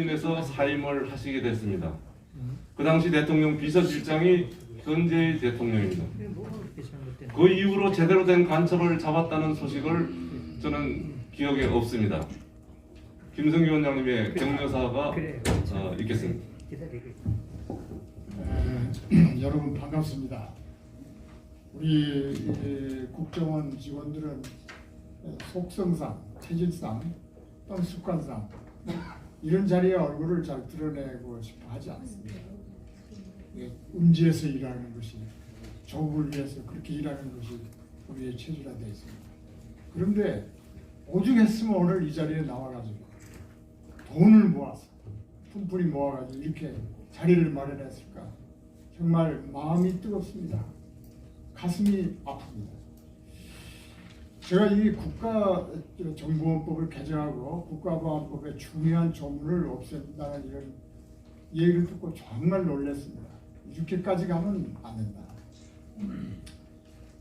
인해서 사임을 하시게 됐습니다. 그 당시 대통령 비서실장이 현재의 대통령입니다. 그 이후로 제대로 된 간첩을 잡았다는 소식을 저는 기억에 없습니다. 김성기 원장님의 격려사가 어, 있겠습니다. 기다리고 있다. 에, 여러분 반갑습니다. 우리 이, 국정원 직원들은 속성상, 체질상, 또는 습관상 이런 자리에 얼굴을 잘 드러내고 싶어 하지 않습니다. 예, 음지에서 일하는 것이 조국을 위해서 그렇게 일하는 것이 우리의 체질화 되어 있습니다. 그런데 오죽했으면 오늘 이 자리에 나와가지고 돈을 모아서 푼푼히 모아가지고 이렇게 자리를 마련했을까 정말 마음이 뜨겁습니다. 가슴이 아픕니다. 제가 이 국가정보원법을 개정하고 국가보안법의 중요한 조문을 없앤다는 이런 얘기를 듣고 정말 놀랐습니다. 이렇게까지 가면 안 된다.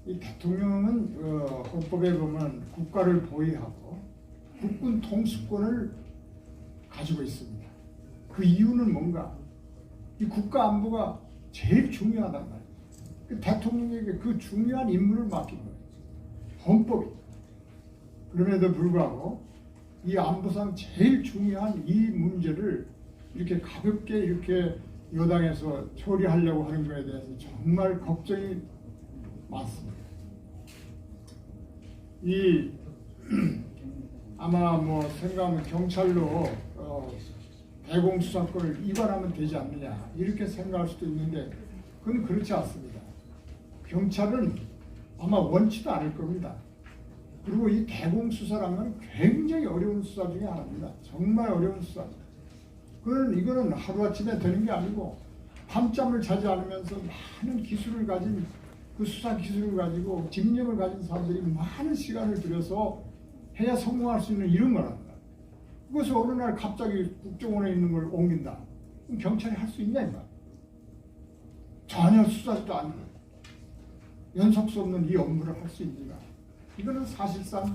이 대통령은 어, 헌법에 보면 국가를 보위하고 국군 통수권을 가지고 있습니다. 그 이유는 뭔가? 이 국가 안보가 제일 중요하단 말이에요. 그 대통령에게 그 중요한 임무를 맡긴 거예요. 헌법이. 그럼에도 불구하고 이 안보상 제일 중요한 이 문제를 이렇게 가볍게 이렇게 여당에서 처리하려고 하는 거에 대해서 정말 걱정이 많습니다. 이 아마 뭐 생각하면 경찰로 어, 대공수사권을 이관하면 되지 않느냐 이렇게 생각할 수도 있는데 그건 그렇지 않습니다. 경찰은 아마 원치도 않을 겁니다. 그리고 이 대공수사라면 굉장히 어려운 수사 중에 하나입니다. 정말 어려운 수사입니다. 그는 이거는 하루아침에 되는 게 아니고 밤잠을 자지 않으면서 많은 기술을 가진 그 수사 기술을 가지고 집념을 가진 사람들이 많은 시간을 들여서 해야 성공할 수 있는 이런 거랍니다. 그것을 어느 날 갑자기 국정원에 있는 걸 옮긴다. 그럼 경찰이 할 수 있냐 이말. 전혀 수사도 아니고 연속수 없는 이 업무를 할 수 있는가? 이거는 사실상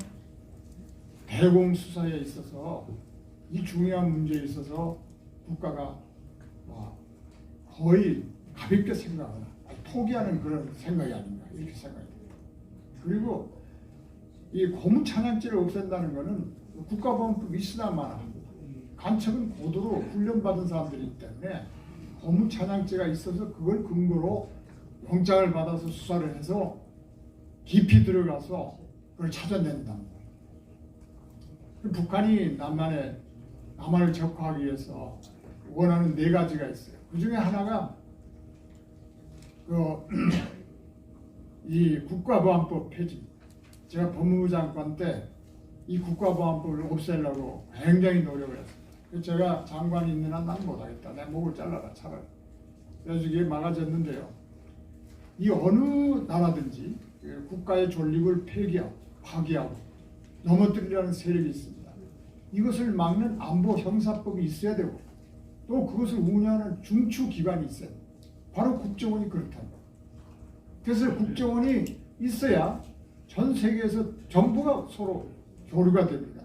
대공 수사에 있어서 이 중요한 문제에 있어서 국가가 뭐 거의 가볍게 생각하나 아니, 포기하는 그런 생각이 아닌가 이렇게 생각이 듭니다. 그리고 이 고문 찬양죄를 없앤다는 것은 국가보안법 있으나마나 간첩은 고도로 훈련받은 사람들이기 때문에 고문 찬양죄가 있어서 그걸 근거로 영장을 받아서 수사를 해서 깊이 들어가서 그걸 찾아낸답니다. 북한이 남한에 남한을 적화하기 위해서 원하는 네 가지가 있어요. 그 중에 하나가 그 이 국가보안법 폐지. 제가 법무부 장관 때 이 국가보안법을 없애려고 굉장히 노력을 했습니다. 제가 장관이 있는 한 난 못하겠다. 내 목을 잘라라 차라리. 그래서 이게 막아졌는데요. 이 어느 나라든지 그 국가의 존립을 폐기하고 파기하고 넘어뜨리려는 세력이 있습니다. 이것을 막는 안보 형사법이 있어야 되고 또 그것을 운영하는 중추 기관이 있어요. 바로 국정원이 그렇답니다. 그래서 국정원이 있어야 전 세계에서 정부가 서로 교류가 됩니다.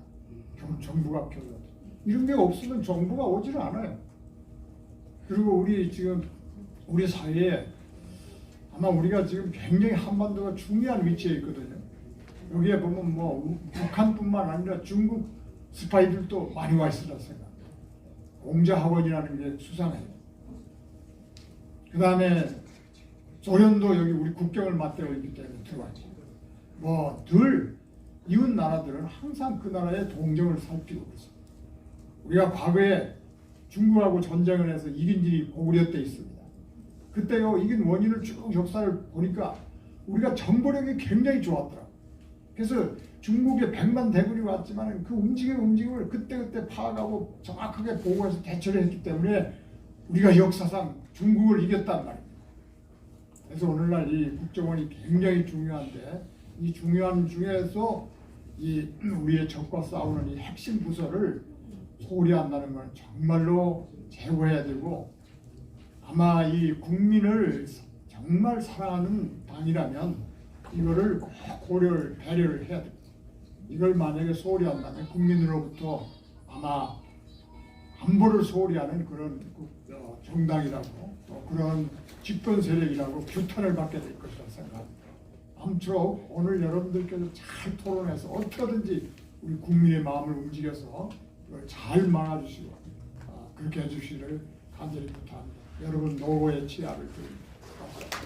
경- 정부가 교류가 됩니다. 이런 게 없으면 정부가 오지를 않아요. 그리고 우리 지금 우리 사회에 아마 우리가 지금 굉장히 한반도가 중요한 위치에 있거든요. 여기에 보면 뭐 우- 북한뿐만 아니라 중국 스파이들도 많이 와 있으라 생각합니다. 공자 학원이라는 게 수상해요. 그 다음에 소련도 여기 우리 국경을 맞대고 있기 때문에 들어가지. 뭐늘 이웃 나라들은 항상 그 나라의 동정을 살피고 있습니다. 우리가 과거에 중국하고 전쟁을 해서 이긴 일이 고구려 때 있습니다. 그때요 이긴 원인을 쭉 역사를 보니까 우리가 정보력이 굉장히 좋았더라. 그래서 중국에 백만 대군이 왔지만 그 움직임 움직임을 그때그때 파악하고 정확하게 보고해서 대처를 했기 때문에 우리가 역사상 중국을 이겼단 말입니다. 그래서 오늘날 이 국정원이 굉장히 중요한데 이 중요한 중에서 이 우리의 적과 싸우는 이 핵심 부서를 소홀히 한다는 건 정말로 제고해야 되고 아마 이 국민을 정말 사랑하는 당이라면 이거를 꼭 고려를 배려를 해야 됩니다. 이걸 만약에 소홀히 한다면 국민으로부터 아마 안보를 소홀히 하는 그런 그, 어, 정당이라고 또 그런 집권 세력이라고 규탄을 받게 될 것이라 생각합니다. 아무쪼록 오늘 여러분들께서 잘 토론해서 어떻게든지 우리 국민의 마음을 움직여서 잘 막아주시고 아, 그렇게 해주시기를 간절히 부탁합니다. 여러분 노고의 치아를 드립니다.